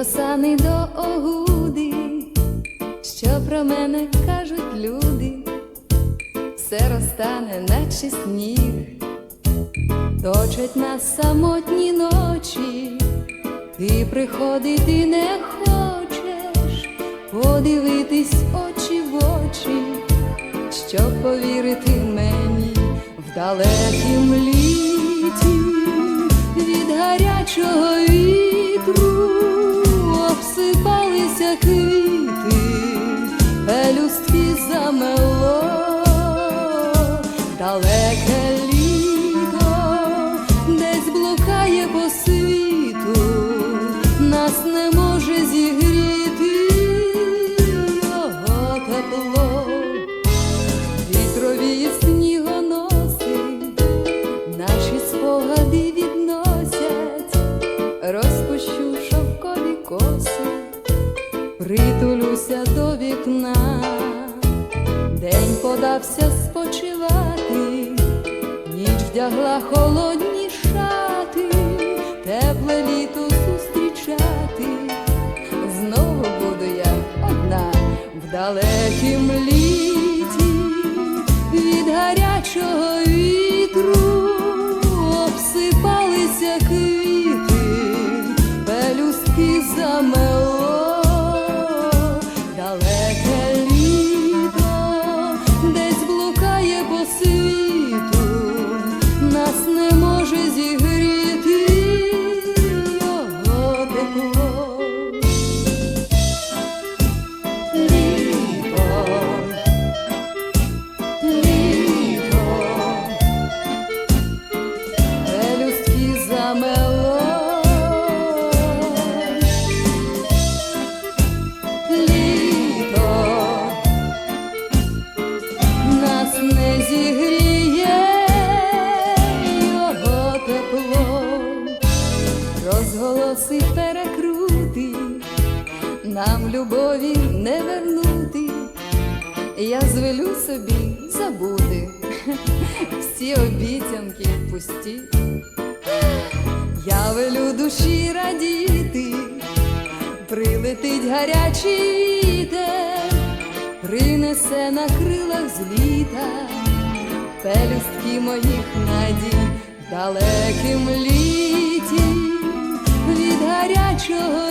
від осани до огуди, що про мене кажуть люди, все розтане, наче сніг, точать нас самотні ночі, ти приходити не хочеш, подивитись очі в очі, щоб повірити мені в далекім літі від гарячого вітру коси, притулюся до вікна, день подався спочивати, ніч вдягла холодні шати, тепле літо зустрічати, знову буду я одна в далекім літі світу, нас не може зігріти нам любові не вернути, я звелю собі забути. Всі обіцянки пусті, я велю душі радіти, прилетить гарячий вітер, принесе на крилах з літа. Пелюстки моїх надій далеким літі. Від гарячого